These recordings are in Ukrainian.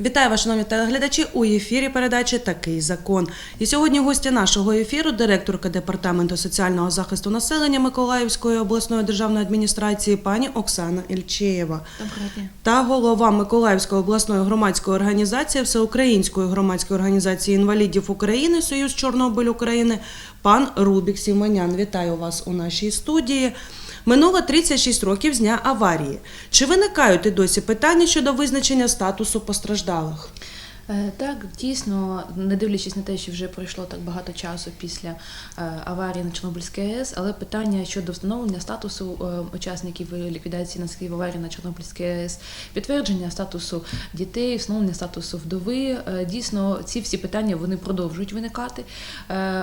Вітаю вас, шановні телеглядачі. У ефірі передачі Такий закон. І сьогодні гості нашого ефіру, директорка департаменту соціального захисту населення Миколаївської обласної державної адміністрації пані Оксана Ільчеєва та голова Миколаївської обласної громадської організації Всеукраїнської громадської організації інвалідів України Союз Чорнобиль України пан Рубік Сіманян. Вітаю вас у нашій студії. Минуло 36 років з дня аварії. Чи виникають і досі питання щодо визначення статусу постраждалих? Е, Так, дійсно, не дивлячись на те, що вже пройшло так багато часу після е, аварії на Чорнобильській АЕС, але питання щодо встановлення статусу е, учасників ліквідації наслідків аварії на Чорнобильській АЕС, підтвердження статусу дітей, встановлення статусу вдови, дійсно, ці всі питання вони продовжують виникати.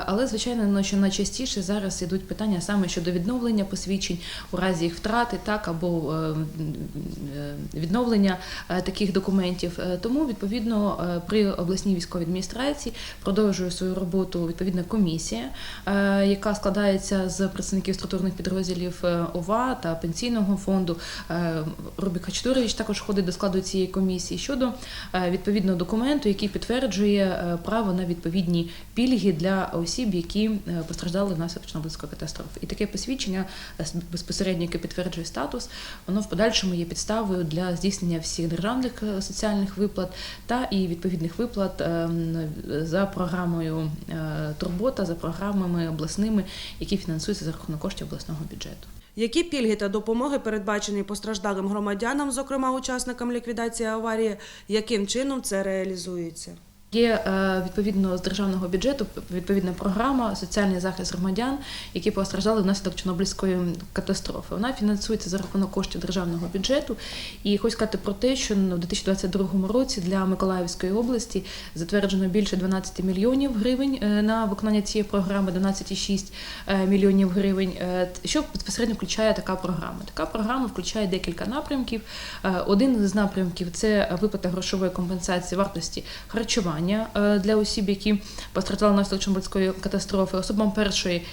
Але звичайно, що найчастіше зараз ідуть питання саме щодо відновлення посвідчень у разі їх втрати, так або е, м, е, відновлення таких документів. Тому відповідно при обласній військовій адміністрації продовжує свою роботу відповідна комісія, е, яка складається з представників структурних підрозділів е, ОВА та пенсійного фонду. Е, Рубік Хачатурович також входить до складу цієї комісії щодо відповідного документу, який підтверджує право на відповідні пільги для осіб, які постраждали внаслідок Чорнобильської катастрофи. І таке посвідчення безпосередньо, яке підтверджує статус, воно в подальшому є підставою для здійснення всіх державних соціальних виплат та і відповідних виплат ем, за програмою е, Турбота, за програмами обласними, які фінансуються за рахунок коштів обласного бюджету. Які пільги та допомоги передбачені постраждалим громадянам, зокрема учасникам ліквідації аварії, яким чином це реалізується? Є е, відповідно з державного бюджету відповідна програма соціальний захист громадян, які постраждали внаслідок Чорнобильської катастрофи. Вона фінансується за рахунок коштів державного бюджету. І хочу сказати про те, що ну, у 2022 році для Миколаївської області затверджено більше 12 мільйонів гривень е, на виконання цієї програми, 12,6 е, мільйонів гривень. Що безпосередньо включає така програма? Така програма включає декілька напрямків. Один з напрямків це виплата грошової компенсації вартості харчування е, для осіб, які постраждали внаслідок Чорнобильської катастрофи. Особам першої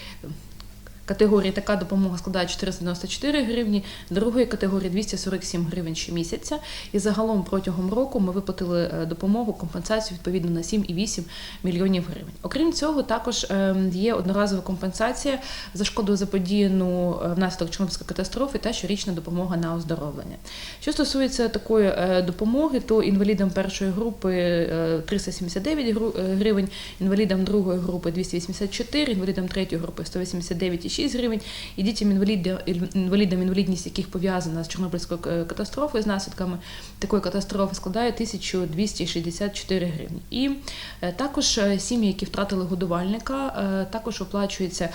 категорії така допомога складає 494 гривні, другої категорії 247 гривень щомісяця. І загалом протягом року ми виплатили е, допомогу, компенсацію відповідно на 7,8 мільйонів гривень. Окрім цього, також е, є одноразова компенсація за шкоду заподіяну е, внаслідок Чорнобильської катастрофи та щорічна допомога на оздоровлення. Що стосується такої е, допомоги, то інвалідам першої групи е, 379 гру- е, гривень, інвалідам другої групи 284, інвалідам третьої групи 189,6 гривень, і дітям інвалідам, інвалідність, яких пов'язана з Чорнобильською е, катастрофою, з наслідками такої катастрофи, складає 1264 гривні. І е, також е, сім'ї, які втратили годувальника, також оплачується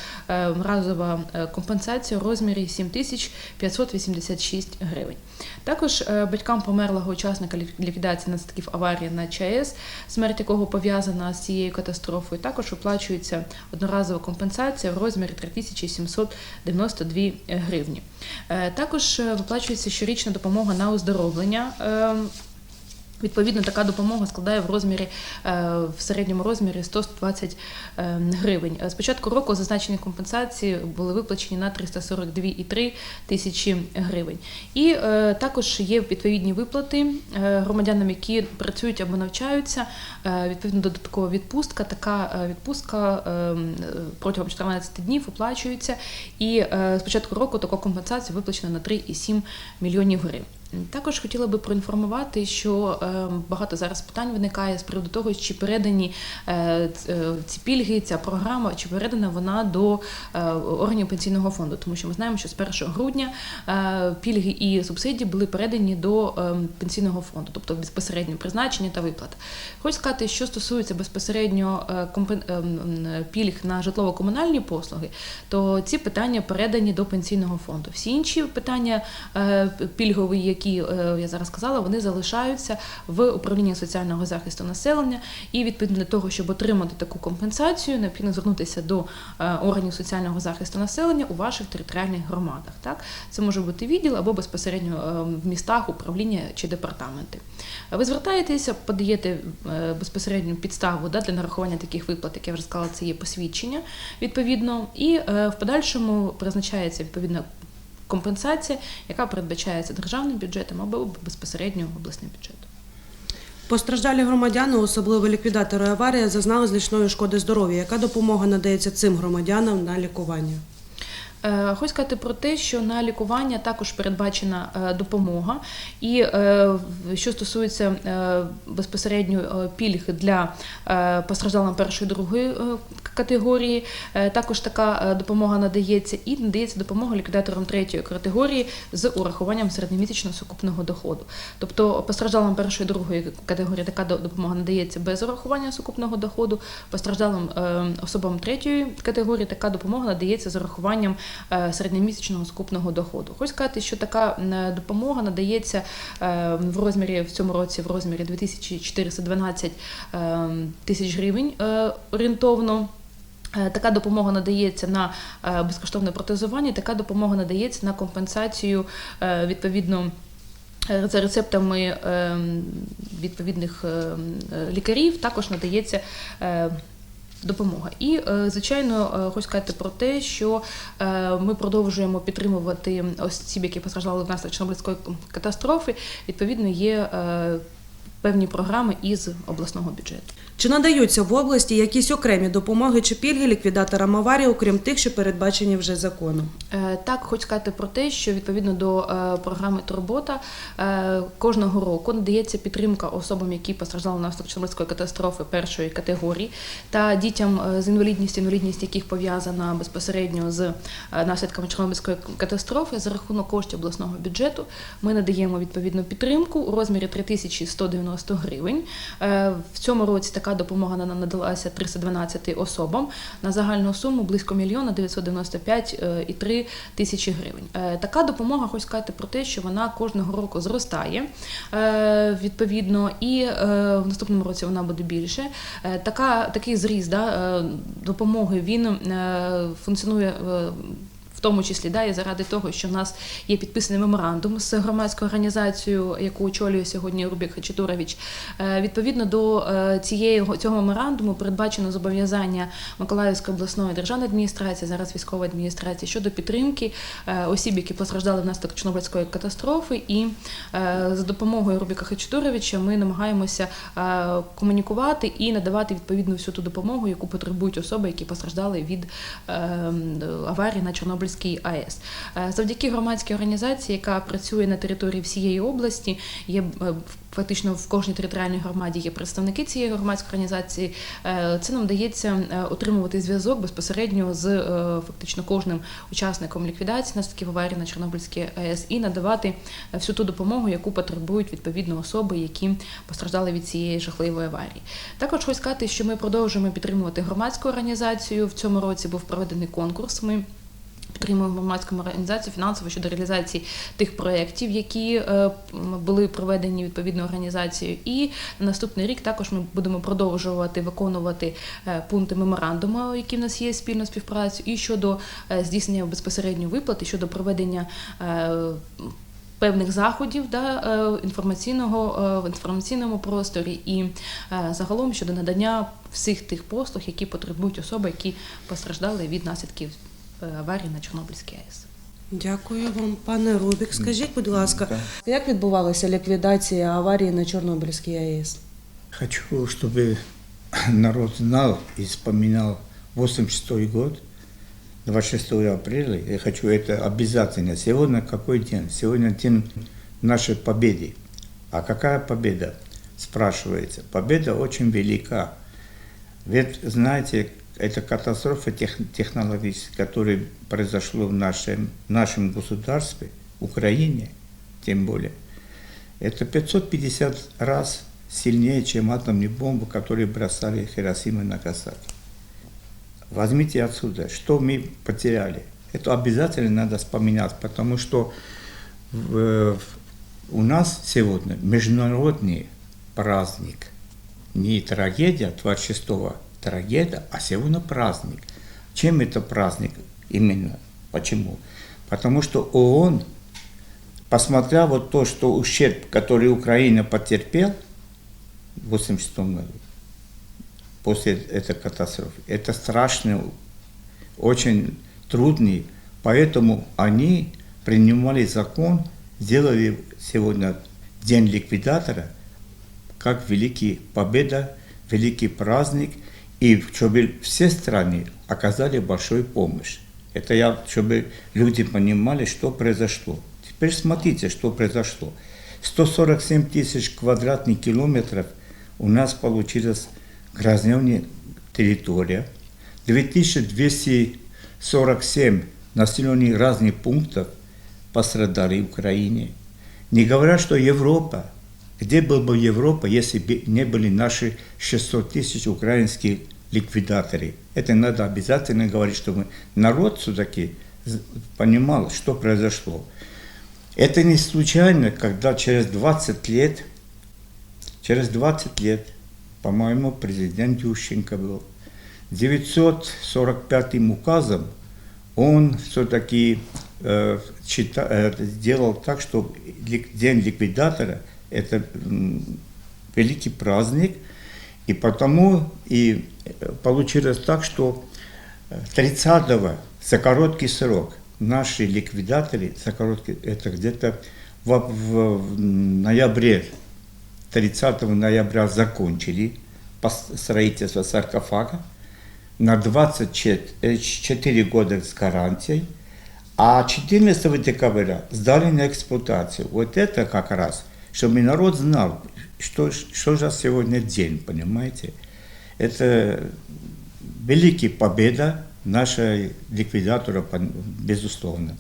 разова компенсація у розмірі 7586 гривень. Також батькам померлого учасника ліквідації наслідків аварії на ЧАЕС, смерть якого пов'язана з цією катастрофою, також оплачується одноразова компенсація в розмірі 3792 гривні. Е, Також е, виплачується щорічна допомога на оздоровлення. Відповідно, така допомога складає в розмірі е, в середньому розмірі 120 е, гривень. Е, З початку року зазначені компенсації були виплачені на 342,3 тисячі гривень. І також є відповідні виплати громадянам, які працюють або навчаються. Відповідно, додаткова відпустка. Така відпустка протягом 14 днів оплачується. І з початку року така компенсація виплачена на 3,7 мільйонів гривень. Також хотіла би проінформувати, що е, багато зараз питань виникає з приводу того, чи передані е, е, ці пільги, ця програма, чи передана вона до органів пенсійного фонду, тому що ми знаємо, що з 1 грудня пільги і субсидії були передані до пенсійного фонду, тобто безпосередньо призначення та виплата. Хочу сказати, що стосується безпосередньо пільг на житлово-комунальні послуги, то ці питання передані до пенсійного фонду. Всі інші питання пільгові, які е, я зараз сказала, вони залишаються в управлінні соціального захисту населення. І відповідно для того, щоб отримати таку компенсацію, необхідно звернутися до е, органів соціального захисту населення у ваших територіальних громадах. Так, це може бути відділ або безпосередньо е, в містах управління чи департаменти. Ви звертаєтеся, подаєте безпосередньо підставу да, для нарахування таких виплат, як я вже сказала, це є посвідчення відповідно, і в подальшому призначається відповідна компенсація, яка передбачається державним бюджетом або безпосередньо обласним бюджетом. Постраждалі громадяни, особливо ліквідатори аварії, зазнали значної шкоди здоров'я. Яка допомога надається цим громадянам на лікування? Е, Хочу сказати про те, що на лікування також передбачена е, допомога, і е, що стосується безпосередньо пільг для постраждалим першої другої категорії, також така допомога надається і надається допомога ліквідаторам третьої категорії з урахуванням середньомісячного сукупного доходу. Тобто постраждалим першої другої категорії така допомога надається без урахування сукупного доходу, постраждалим особам третьої категорії така допомога надається з урахуванням середньомісячного скупного доходу. Хочу сказати, що така допомога надається е, в розмірі в цьому році в розмірі 2412 е, тисяч гривень е, орієнтовно. Е, Така допомога надається на е, безкоштовне протезування, така допомога надається на компенсацію е, відповідно. е, За рецептами е, відповідних е, м, е, лікарів також надається е, допомога. І, е, звичайно, е, хочу сказати про те, що е, ми продовжуємо підтримувати осіб, які постраждали внаслідок Чорнобильської катастрофи. Відповідно, є певні програми із обласного бюджету. Чи надаються в області якісь окремі допомоги чи пільги ліквідаторам аварії, окрім тих, що передбачені вже законом? Е, Так, хочу сказати про те, що відповідно до е, програми Турбота е, кожного року надається підтримка особам, які постраждали внаслідок Чорнобильської катастрофи першої категорії, та дітям з інвалідністю, інвалідність яких пов'язана безпосередньо з наслідками Чорнобильської катастрофи за рахунок коштів обласного бюджету. Ми надаємо відповідну підтримку у розмірі 3190 гривень. Е, В цьому році така допомога на- надалася 312 особам на загальну суму близько мільйона 995,3 тисячі гривень. Е, Така допомога, хочу сказати про те, що вона кожного року зростає е, відповідно, і е, в наступному році вона буде більше. Е, Така, такий зріст да, е, допомоги він е, функціонує. В тому числі да, і заради того, що в нас є підписаний меморандум з громадською організацією, яку очолює сьогодні Рубік Хачатурович. Е, Відповідно до е, цієї цього меморандуму передбачено зобов'язання Миколаївської обласної державної адміністрації, зараз військової адміністрації щодо підтримки е, осіб, які постраждали внаслідок Чорнобильської катастрофи. І за допомогою Рубіка Хачатуровича ми намагаємося комунікувати і надавати відповідну всю ту допомогу, яку потребують особи, які постраждали від е, аварії на Чорнобильській АЕС. Е, Завдяки громадській організації, яка працює на території всієї області, є е, фактично в кожній територіальній громаді є представники цієї громадської організації. Е, Це нам дається отримувати зв'язок безпосередньо з фактично кожним учасником ліквідації наслідків аварії на Чорнобильській АЕС і надавати всю ту допомогу, яку потребують відповідно особи, які постраждали від цієї жахливої аварії. Також хочу сказати, що ми продовжуємо підтримувати громадську організацію. В цьому році був проведений конкурс. Ми Підтримуємо громадську організацію фінансово щодо реалізації тих проєктів, які е, були проведені відповідною організацією. І на наступний рік також ми будемо продовжувати виконувати е, пункти меморандуму, які в нас є спільна співпраця, і щодо е, здійснення безпосередньо виплати, щодо проведення. Певних заходів да, інформаційного в інформаційному просторі і загалом щодо надання всіх тих послуг, які потребують особи, які постраждали від наслідків аварії на Чорнобильській АЕС. Дякую вам, пане Рубік. Скажіть, будь ласка, Да. як відбувалася ліквідація аварії на Чорнобильській АЕС? Хочу, чтобы народ знал и вспоминал 86 год, 26 апреля. Я хочу это обязательно. Сегодня какой день? Сегодня день нашей победы. А какая победа? Спрашивается. Победа очень велика. Ведь, знаете, это катастрофа тех- технологическая, которая произошла в нашем, нашем государстве, Украине, тем более. Это 550 раз сильнее, чем атомные бомбы, которые бросали Хиросима и Нагасаки. Возьмите отсюда, что мы потеряли. Это обязательно надо вспоминать, потому что в, в у нас сегодня международный праздник. Не трагедия 26-го, трагедия, а сегодня праздник. Чем это праздник именно? Почему? Потому что ООН, посмотря вот то, что ущерб, который Украина потерпел в 86 году, после этой катастрофы, это страшный, очень трудный, поэтому они принимали закон, сделали сегодня День ликвидатора, как великий победа, великий праздник, и чтобы все страны оказали большую помощь. Это я, чтобы люди понимали, что произошло. Теперь смотрите, что произошло. 147 тысяч квадратных километров у нас получилась грязневная территория. 2247 населенных разных пунктов пострадали в Украине. Не говоря, что Европа, где был бы Европа, если бы не были наши 600 тысяч украинских ликвидаторы. Это надо обязательно говорить, чтобы народ все-таки понимал, что произошло. Это не случайно, когда через 20 лет, через 20 лет, по-моему, президент Ющенко был, 945 указом он все-таки э, чита- э, сделал так, что лик- День ликвидатора – это великий праздник, и потому и э, получилось так, что 30-го за короткий срок наши ликвидаторы, за короткий, это где-то в, в- в ноябре, 30 ноября закончили строительство саркофага, на 24 года с гарантией, а 14 декабря сдали на эксплуатацию. Вот это как раз, чтобы народ знал, что, что же сегодня день, понимаете? Это великая победа нашей ликвидатора, безусловно.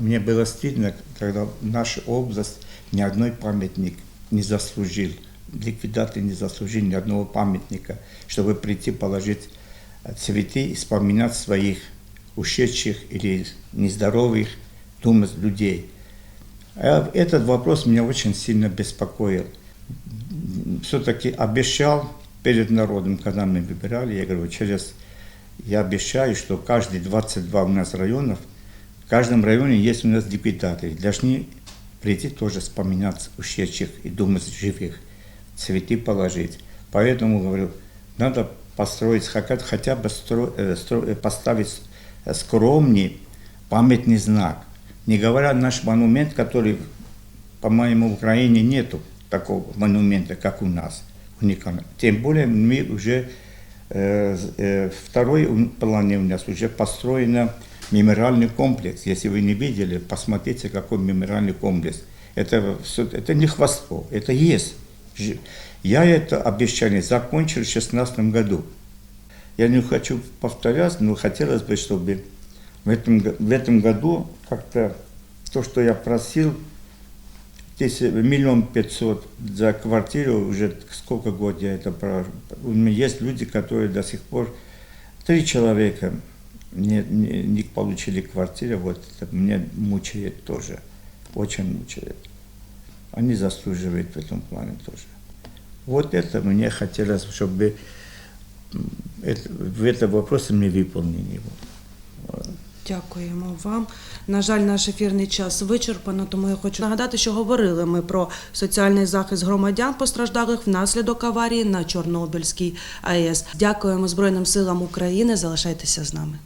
Мне было стыдно, когда наша область ни одной памятник не заслужил. Ликвидатор не заслужил ни одного памятника, чтобы прийти положить цветы и вспоминать своих ушедших или нездоровых, думать людей. А Этот вопрос меня очень сильно беспокоил. Все-таки обещал перед народом, когда мы выбирали, я говорю, через, я обещаю, что каждые 22 у нас районов, в каждом районе есть у нас депутаты, должны прийти тоже вспоминать ушедших и думать живых, цветы положить. Поэтому, говорю, надо построить, хотя, бы стро- э, стро- э, поставить скромный памятный знак. Не говоря наш монумент, который, по-моему, в Украине нету такого монумента, как у нас, уникально. Тем более мы уже э, э, второй плане у нас уже построен мемориальный комплекс. Если вы не видели, посмотрите, какой мемориальный комплекс. Это, это не хвастов, это есть. Я это обещание закончил в 2016 году. Я не хочу повторять, но хотелось бы, чтобы в этом, в этом году как-то то, что я просил, миллион пятьсот за квартиру, уже сколько год я это про... У меня есть люди, которые до сих пор, три человека не, не, не получили квартиру, вот это меня мучает тоже, очень мучает. Они заслуживают в этом плане тоже. Вот это мне хотелось, чтобы это, в этом вопросе мне выполнили его. Дякуємо вам. На жаль, наш ефірний час вичерпано, тому я хочу нагадати, що говорили ми про соціальний захист громадян, постраждалих внаслідок аварії на Чорнобильській АЕС. Дякуємо Збройним силам України. Залишайтеся з нами.